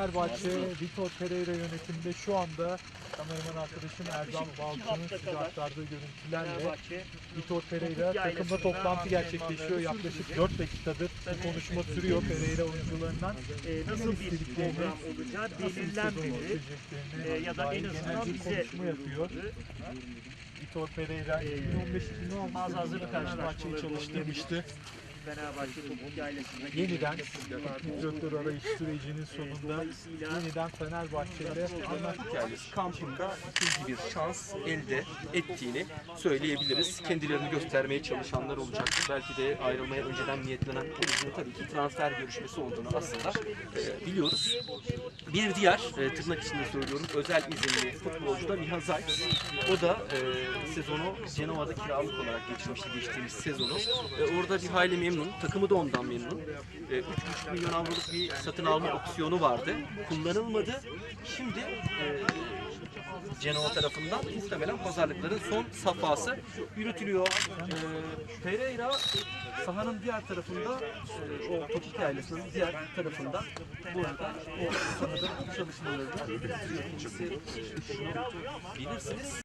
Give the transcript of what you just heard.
Fenerbahçe, Vitor Pereira yönetiminde şu anda kameraman arkadaşım Erdal Balcı'nın size aktardığı görüntülerle Vitor Pereira takımla toplantı gerçekleşiyor. Yaklaşık 4 dakikadır bu konuşma sürüyor Pereira oyuncularından. e, nasıl bir program olacağı belirlenmedi. E, ya da en azından bir bize yapıyor. Vitor Pereira 2015-2016 bazı hazırlık karşılaşmaları çalıştırmıştı. Fenerbahçe Yeniden direktör arayış sürecinin sonunda yeniden Fenerbahçe ile ana hikayesi kampında ikinci bir şans elde ettiğini söyleyebiliriz. Kendilerini göstermeye çalışanlar olacak. Belki de ayrılmaya önceden niyetlenen oyuncunun tabii ki transfer görüşmesi olduğunu aslında e, biliyoruz. Bir diğer e, tırnak içinde söylüyorum özel izinli futbolcu da Miha Zayt. O da e, sezonu Cenova'da kiralık olarak geçirmişti geçtiğimiz sezonu. E, orada bir hayli memnun. Takımı da ondan memnun. E, 3,5 milyon avroluk bir satın alma opsiyonu vardı. Kullanılmadı. Şimdi e, Cenova tarafından muhtemelen pazarlıkların son safhası yürütülüyor. E, Pereira sahanın diğer tarafında e, o topuk ailesinin diğer tarafında burada o sanırım çalışmalarını bilirsiniz.